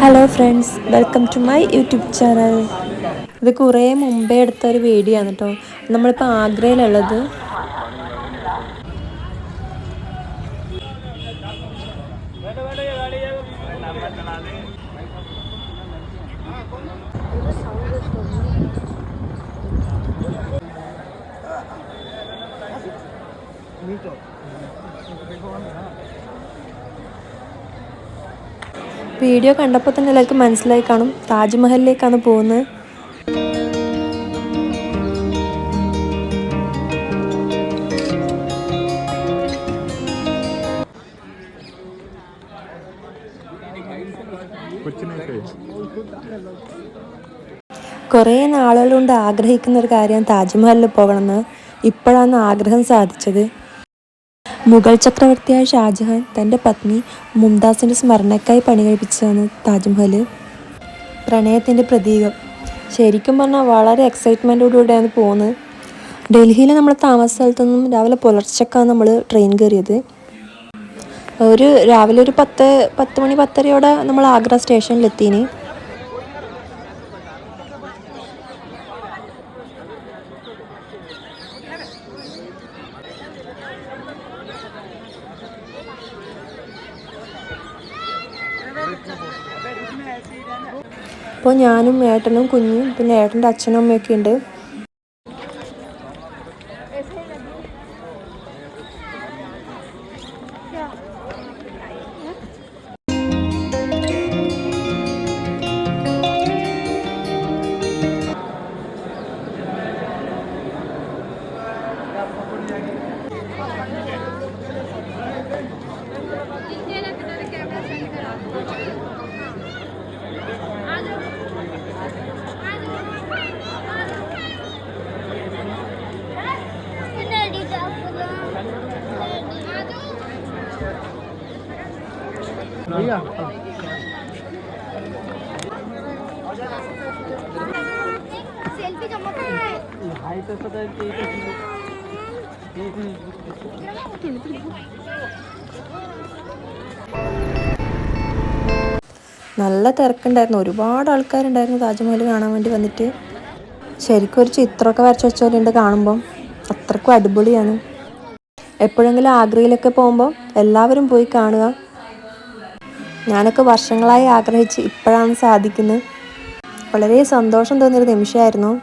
Hello friends welcome to my YouTube channel ഇത് കുറേ മുമ്പേ എടുത്ത ഒരു വീഡിയോ ആണ് കേട്ടോ നമ്മളിപ്പോൾ ആഗ്രയിലുള്ളത് വീഡിയോ കണ്ടപ്പോൾ തന്നെ എല്ലാവർക്കും മനസ്സിലായി കാണും. താജ്മഹലിലേക്കാണ് പോകുന്നത്. കുറേ നാളുകളുകൊണ്ട് ആഗ്രഹിക്കുന്ന ഒരു കാര്യം താജ്മഹലിൽ പോകണമെന്ന്. ഇപ്പോഴാണ് ആഗ്രഹം സാധിച്ചത്. മുഗൾ ചക്രവർത്തിയായ ഷാജഹാൻ തന്റെ പത്നി മുംതാസിന്റെ സ്മരണയ്ക്കായി പണി കഴിപ്പിച്ചതാണ് താജ്മഹൽ. പ്രണയത്തിന്റെ പ്രതീകം. ശരിക്കും പറഞ്ഞാൽ വളരെ എക്സൈറ്റ്മെന്റോടുകൂടെയാണ് പോകുന്നത്. ഡൽഹിയിൽ നമ്മൾ താമസ സ്ഥലത്തു നിന്നും രാവിലെ പുലർച്ചക്കാണ് നമ്മൾ ട്രെയിൻ കയറിയത്. ഒരു രാവിലെ ഒരു പത്ത് പത്ത് മണി പത്തരയോടെ നമ്മൾ ആഗ്ര സ്റ്റേഷനിലെത്തീന് അപ്പോൾ ഞാനും ഏട്ടനും കുഞ്ഞും പിന്നെ ഏട്ടന്റെ അച്ഛനും അമ്മയൊക്കെ ഉണ്ട്. നല്ല തിരക്കുണ്ടായിരുന്നു. ഒരുപാട് ആൾക്കാരുണ്ടായിരുന്നു താജ്മഹൽ കാണാൻ വേണ്ടി വന്നിട്ട്. ശരിക്കും ഒരു ചിത്രമൊക്കെ വരച്ച് വെച്ച കാണുമ്പോൾ അത്രക്കും അടിപൊളിയാണ്. എപ്പോഴെങ്കിലും ആഗ്രയിലൊക്കെ പോകുമ്പോൾ എല്ലാവരും പോയി കാണുക. ഞാനൊക്കെ വർഷങ്ങളായി ആഗ്രഹിച്ച് ഇപ്പോഴാണ് സാധിക്കുന്നത്. വളരെ സന്തോഷം തോന്നിയൊരു നിമിഷമായിരുന്നു.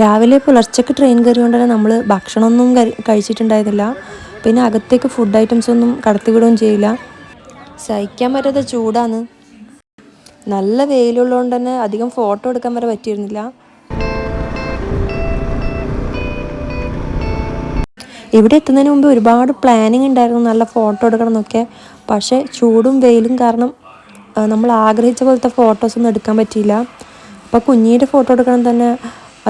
രാവിലെ പുലർച്ചയ്ക്ക് ട്രെയിൻ കയറിയോണ്ട് തന്നെ നമ്മൾ ഭക്ഷണമൊന്നും കഴി- കഴിച്ചിട്ടുണ്ടായിരുന്നില്ല. പിന്നെ അകത്തേക്ക് ഫുഡ് ഐറ്റംസ് ഒന്നും കടത്തിവിടുകയും ചെയ്യില്ല. സഹിക്കാൻ പറ്റാത്ത ചൂടാണ് നല്ല വെയിലുള്ളതുകൊണ്ട് തന്നെ അധികം ഫോട്ടോ എടുക്കാൻ വരെ പറ്റിയിരുന്നില്ല. ഇവിടെ എത്തുന്നതിന് മുമ്പ് ഒരുപാട് പ്ലാനിങ് ഉണ്ടായിരുന്നു. നല്ല ഫോട്ടോ എടുക്കണം എന്നൊക്കെ. പക്ഷേ ചൂടും വെയിലും കാരണം നമ്മൾ ആഗ്രഹിച്ച പോലത്തെ ഫോട്ടോസൊന്നും എടുക്കാൻ പറ്റിയില്ല. അപ്പോൾ കുഞ്ഞിന്റെ ഫോട്ടോ എടുക്കണം തന്നെ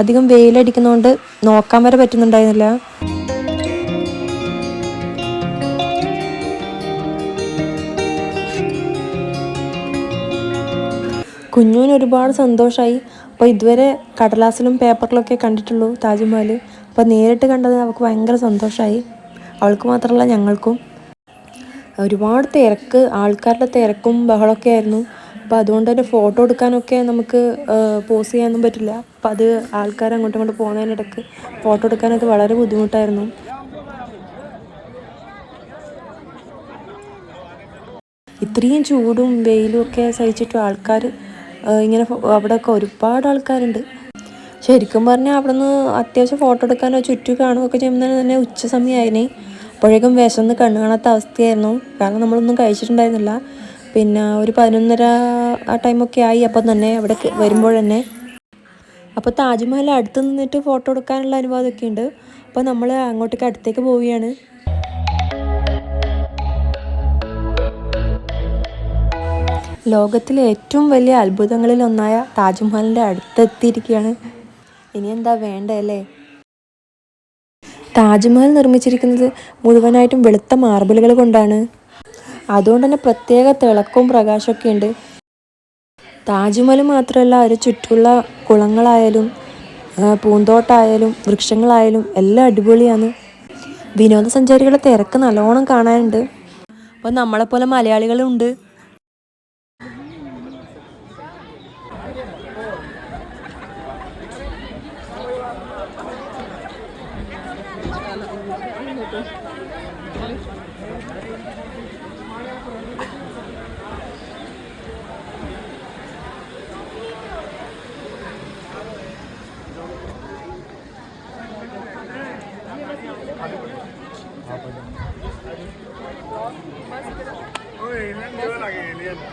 അധികം വെയിലടിക്കുന്നതുകൊണ്ട് നോക്കാൻ വരെ പറ്റുന്നുണ്ടായിരുന്നില്ല. കുഞ്ഞുവിന് ഒരുപാട് സന്തോഷമായി അപ്പോൾ ഇതുവരെ കടലാസിലും പേപ്പറിലൊക്കെ കണ്ടിട്ടുള്ളൂ താജ്മഹൽ അപ്പോൾ നേരിട്ട് കണ്ടത് അവൾക്ക് ഭയങ്കര സന്തോഷമായി അവൾക്ക് മാത്രമല്ല ഞങ്ങൾക്കും. ഒരുപാട് തിരക്ക് ആൾക്കാരുടെ തിരക്കും ബഹളമൊക്കെ ആയിരുന്നു. അപ്പോൾ അതുകൊണ്ട് തന്നെ ഫോട്ടോ എടുക്കാനൊക്കെ നമുക്ക് പോസ് ചെയ്യാനൊന്നും പറ്റില്ല. അപ്പോൾ അത് ആൾക്കാർ അങ്ങോട്ടും ഇങ്ങോട്ട് പോകുന്നതിനിടയ്ക്ക് ഫോട്ടോ എടുക്കാനൊക്കെ വളരെ ബുദ്ധിമുട്ടായിരുന്നു. ഇത്രയും ചൂടും വെയിലും ഒക്കെ സഹിച്ചിട്ടും ആൾക്കാർ ഇങ്ങനെ അവിടെ അവിടെയൊക്കെ ഒരുപാട് ആൾക്കാരുണ്ട്. ശരിക്കും പറഞ്ഞാൽ അവിടെ നിന്ന് അത്യാവശ്യം ഫോട്ടോ എടുക്കാനോ ചുറ്റും കാണുകയൊക്കെ ചെയ്യുമ്പോൾ തന്നെ ഉച്ച സമയമായിനെ അപ്പോഴേക്കും വിശന്ന് കണ്ണു കാണാത്ത അവസ്ഥയായിരുന്നു. കാരണം നമ്മളൊന്നും കഴിച്ചിട്ടുണ്ടായിരുന്നില്ല. പിന്നെ ഒരു പതിനൊന്നര ആ ടൈമൊക്കെ ആയി. അപ്പം തന്നെ അവിടെ വരുമ്പോൾ തന്നെ അപ്പോൾ താജ്മഹൽ അടുത്ത് നിന്നിട്ട് ഫോട്ടോ എടുക്കാനുള്ള അനുവാദമൊക്കെ ഉണ്ട്. അപ്പോൾ നമ്മൾ അങ്ങോട്ടേക്ക് അടുത്തേക്ക് പോവുകയാണ്. ലോകത്തിലെ ഏറ്റവും വലിയ അത്ഭുതങ്ങളിൽ ഒന്നായ താജ്മഹലിന്റെ അടുത്തെത്തിയിരിക്കുകയാണ്. ഇനി എന്താ വേണ്ടല്ലേ താജ്മഹൽ നിർമ്മിച്ചിരിക്കുന്നത് മുഴുവനായിട്ടും വെളുത്ത മാർബിളുകൾ കൊണ്ടാണ്. അതുകൊണ്ട് തന്നെ പ്രത്യേക തിളക്കവും പ്രകാശമൊക്കെ ഉണ്ട്. താജ്മഹൽ മാത്രമല്ല അതിന് ചുറ്റുമുള്ള കുളങ്ങളായാലും പൂന്തോട്ടമായാലും വൃക്ഷങ്ങളായാലും എല്ലാം അടിപൊളിയാണ്. വിനോദസഞ്ചാരികളുടെ തിരക്ക് നല്ലോണം കാണാനുണ്ട്. അപ്പോൾ നമ്മളെപ്പോലെ മലയാളികളുണ്ട്. നെല്ലിക്ക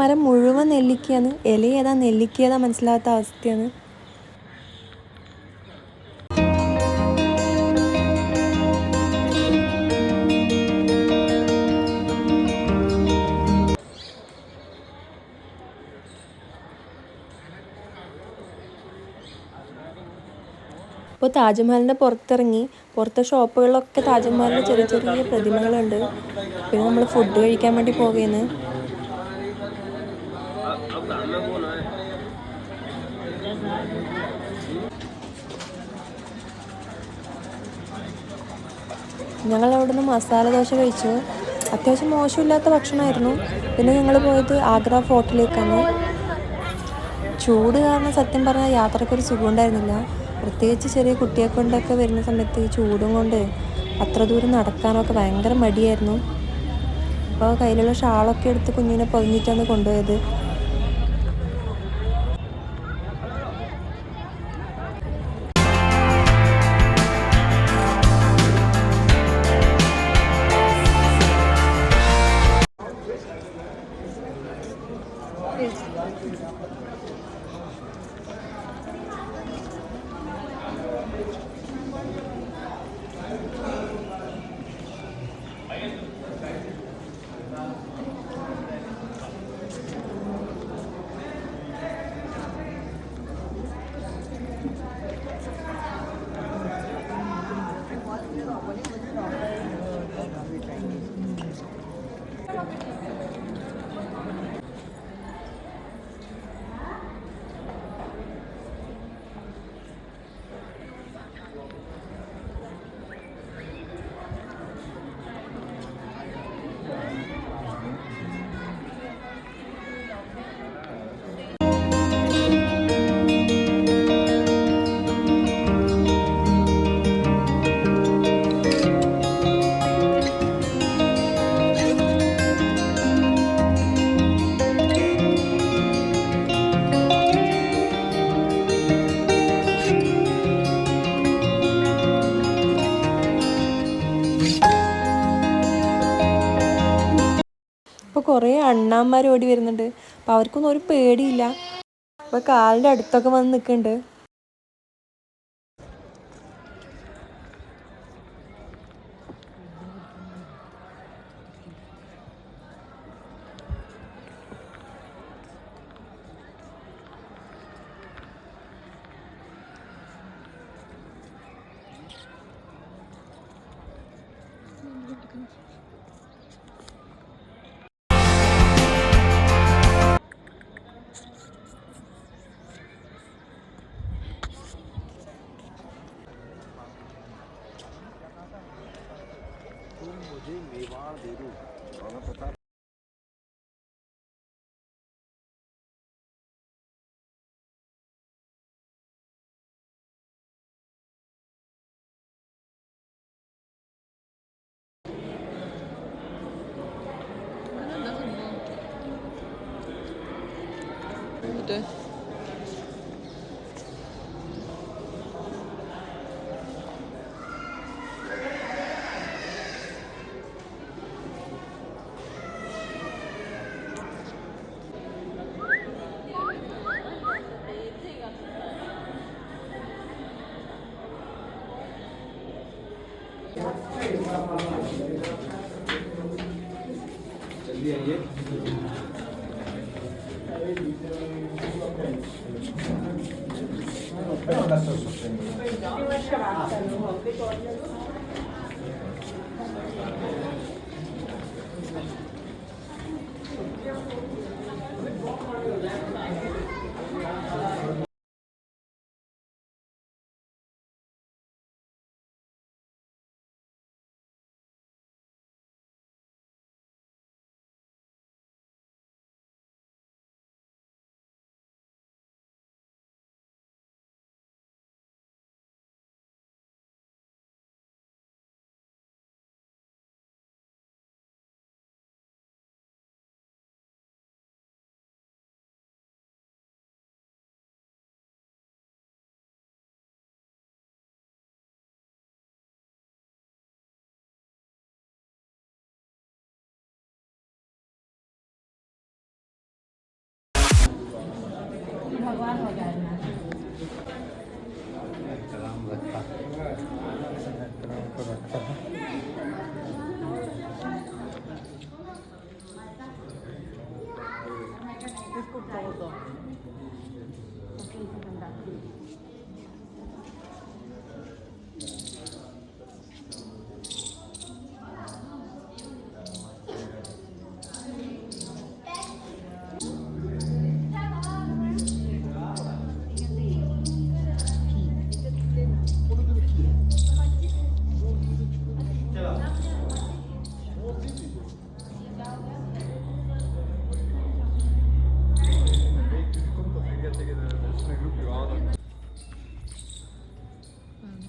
മരം മുഴുവൻ നെല്ലിക്കയാണ്. ഇല ഏതാ? നെല്ലിക്ക ഏതാ? മനസ്സിലാത്ത അവസ്ഥയാണ്. ഇപ്പോൾ താജ്മഹലിന്റെ പുറത്തിറങ്ങി പുറത്തെ ഷോപ്പുകളിലൊക്കെ താജ്മഹലിന്റെ ചെറിയ ചെറിയ പ്രതിമകളുണ്ട്. പിന്നെ നമ്മൾ ഫുഡ് കഴിക്കാൻ വേണ്ടി പോവുകയാണ് ഞങ്ങൾ അവിടുന്ന് മസാല ദോശ കഴിച്ചു. അത്യാവശ്യം മോശമില്ലാത്ത ഭക്ഷണമായിരുന്നു. പിന്നെ ഞങ്ങൾ പോയത് ആഗ്ര ഫോർട്ടിലേക്കാണ് ചൂട് കാരണം സത്യം പറഞ്ഞാൽ യാത്രയ്ക്കൊരു സുഖം ഉണ്ടായിരുന്നില്ല പ്രത്യേകിച്ച് ചെറിയ കുട്ടിയെ കൊണ്ടൊക്കെ വരുന്ന സമയത്ത് ഈ ചൂടും കൊണ്ട് അത്ര ദൂരം നടക്കാനൊക്കെ ഭയങ്കര മടിയായിരുന്നു. അപ്പോൾ കയ്യിലുള്ള ഷാളൊക്കെ എടുത്ത് കുഞ്ഞിനെ പൊതിഞ്ഞിട്ടാണ് കൊണ്ടുപോയത്. ഇപ്പോൾ കുറേ അണ്ണാന്മാർ ഓടി വരുന്നുണ്ട്. അപ്പോൾ അവർക്കൊന്നും ഒരു പേടിയില്ല. അപ്പോൾ കാലിന്റെ അടുത്തൊക്കെ വന്ന് നിൽക്കുന്നുണ്ട് मुझे मेवाड़ दे दो राणा प्रताप Good day. लिए ये Aspetta, adesso sostengo.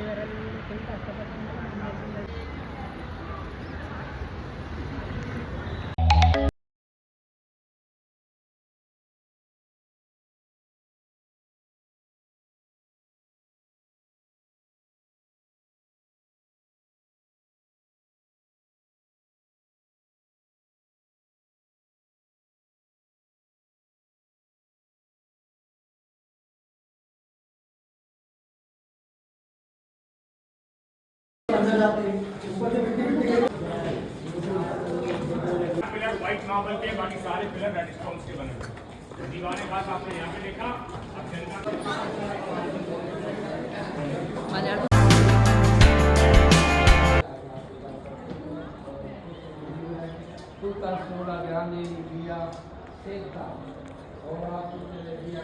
వివరాలు కష్టపడుతున్నారు पिलर व्हाइट मार्बल के, बाकी सारे पिलर रेड स्टोन्स के बने हैं। दीवारें खास आपने यहाँ पे देखा, अब जनता का सोड़ा ज्ञान नहीं दिया शेख का और आप दिया